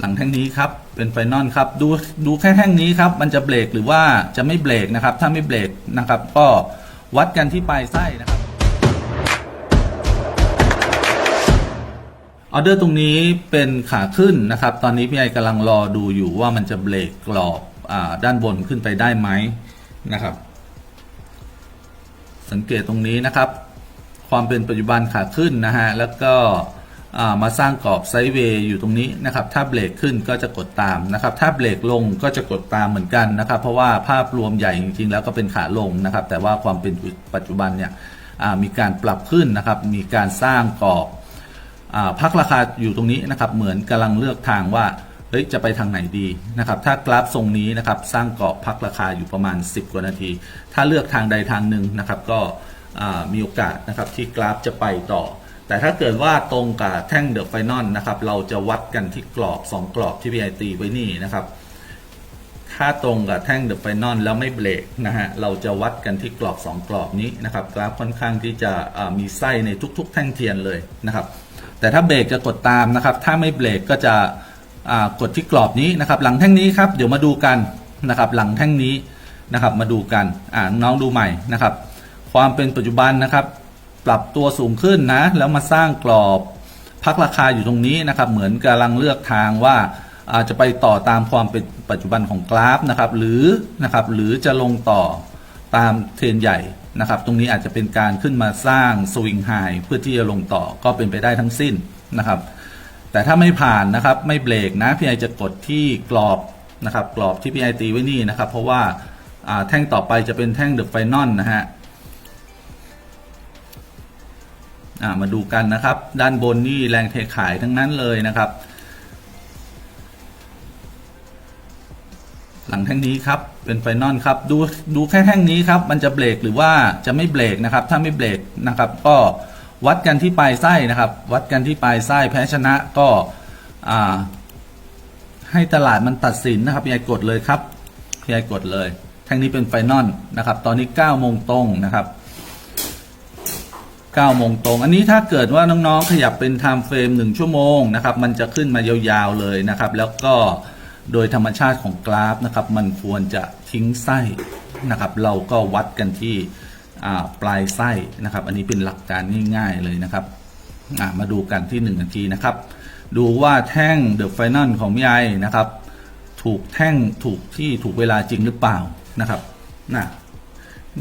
หลังแท่งนี้ครับเป็นไฟนอลครับดูดูแค่แท่งนี้ครับมันจะเบรกหรือว่าจะไม่เบรกนะครับ ถ้าไม่เบรกนะครับ ก็วัดกันที่ปลายไส้นะครับออเดอร์ตรงนี้เป็นขาขึ้นนะครับ ตอนนี้พี่ไอกำลังรอดูอยู่ว่ามันจะเบรกกรอบอด้านบนขึ้นไปได้ไหมนะครับ สังเกตตรงนี้นะครับ ความเป็นปัจจุบันขาขึ้นนะฮะแล้วก็ มาสร้างกรอบไซด์เวย์อยู่ตรงนี้นะครับ ถ้าเบรกขึ้นก็จะกดตามนะครับ ถ้าเบรกลงก็จะกดตามเหมือนกันนะครับ เพราะว่าภาพรวมใหญ่จริงๆ แล้วก็เป็นขาลงนะครับ แต่ว่าความเป็นปัจจุบันเนี่ยมีการปรับขึ้นนะครับ มีการสร้างกรอบอพักราคาอยู่ตรงนี้นะครับ เหมือนกำลังเลือกทางว่าเฮ้ยจะไปทางไหนดีนะครับ ถ้ากราฟทรงนี้นะครับสร้างกรอบพักราคาอยู่ประมาณ 10 กว่านาที ถ้าเลือกทางใดทางหนึ่งนะครับ ก็มีโอกาสนะครับที่กราฟจะไปต่อ แต่ถ้าเกิดว่าตรงกับแท่งเดอะไฟนอลนะครับเราจะวัดกันที่กรอบ 2 กรอบที่พี่ไอตีไว้นี่นะครับ ถ้าตรงกับแท่งเดอะไฟนอลแล้วไม่เบรกนะฮะเราจะวัดกันที่กรอบ 2 กรอบนี้นะครับกราฟค่อนข้างที่จะมีไส้ในทุก ๆ แท่งเทียนเลยนะครับ แต่ถ้าเบรกจะกดตามนะครับ ถ้าไม่เบรกก็จะกดที่กรอบนี้นะครับ หลังแท่งนี้ครับเดี๋ยวมาดูกันนะครับหลังแท่งนี้นะครับมาดูกันอ่าน้องดูใหม่นะครับ ความเป็นปัจจุบันนะครับ ปรับตัวสูงขึ้นนะ แล้วมาสร้างกรอบพักราคาอยู่ตรงนี้นะครับ เหมือนกำลังเลือกทางว่าอาจจะไปต่อตามความเป็นปัจจุบันของกราฟนะครับ หรือนะครับหรือจะลงต่อตามเทรนใหญ่นะครับ ตรงนี้อาจจะเป็นการขึ้นมาสร้างสวิงไฮเพื่อที่จะลงต่อก็เป็นไปได้ทั้งสิ้นนะครับ แต่ถ้าไม่ผ่านนะครับไม่เบรกนะพี่ไอจะกดที่กรอบนะครับ กรอบที่พี่ไอตีไว้นี่นะครับ เพราะว่าอ่าแท่งต่อไปจะเป็นแท่งเดอะไฟนอลนะฮะ มาดูกันนะครับ ด้านบนนี่แรงเทขายทั้งนั้นเลยนะครับ หลังแท่งนี้ครับเป็นไฟนอลครับดูดูแค่แท่งนี้ครับ มันจะเบรกหรือว่าจะไม่เบรกนะครับ ถ้าไม่เบรกนะครับ ก็วัดกันที่ปลายไส้นะครับ วัดกันที่ปลายไส้แพ้ชนะก็ให้ตลาดมันตัดสินนะครับพี่ไอกดเลยครับพี่ไอกดเลยแท่งนี้เป็นไฟนอลนะครับ ตอนนี้9โมงตรงนะครับ 9โมงตรง อันนี้ถ้าเกิดว่าน้องๆขยับเป็นไทม์เฟรม1ชั่วโมงนะครับมันจะขึ้นมายาวๆเลยนะครับ แล้วก็โดยธรรมชาติของกราฟนะครับ มันควรจะทิ้งไส้นะครับ เราก็วัดกันที่ปลายไส้นะครับ อันนี้เป็นหลักการง่ายๆเลยนะครับมาดูกันที่1นาทีนะครับ ดูว่าแท่งเดอะไฟนอลของพี่ไอนะครับ ถูกแท่งถูกที่ถูกเวลาจริงหรือเปล่านะครับน่ะ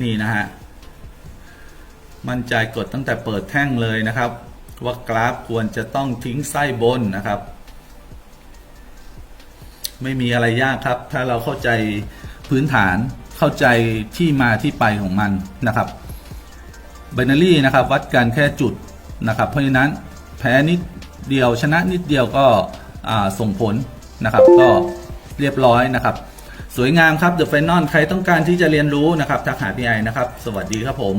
นี่นะฮะ มั่นใจกดตั้งแต่เปิดแท่งเลยนะครับ ว่ากราฟควรจะต้องทิ้งไส้บนนะครับ ไม่มีอะไรยากครับ ถ้าเราเข้าใจพื้นฐานเข้าใจที่มาที่ไปของมันนะครับไบนารี่นะครับ วัดกันแค่จุดนะครับ เพราะฉะนั้นแพ้นิดเดียวชนะนิดเดียวก็ส่งผลนะครับ ก็เรียบร้อยนะครับ สวยงามครับ The Final ใครต้องการที่จะเรียนรู้นะครับทักหาพี่ไอนะครับ สวัสดีครับผม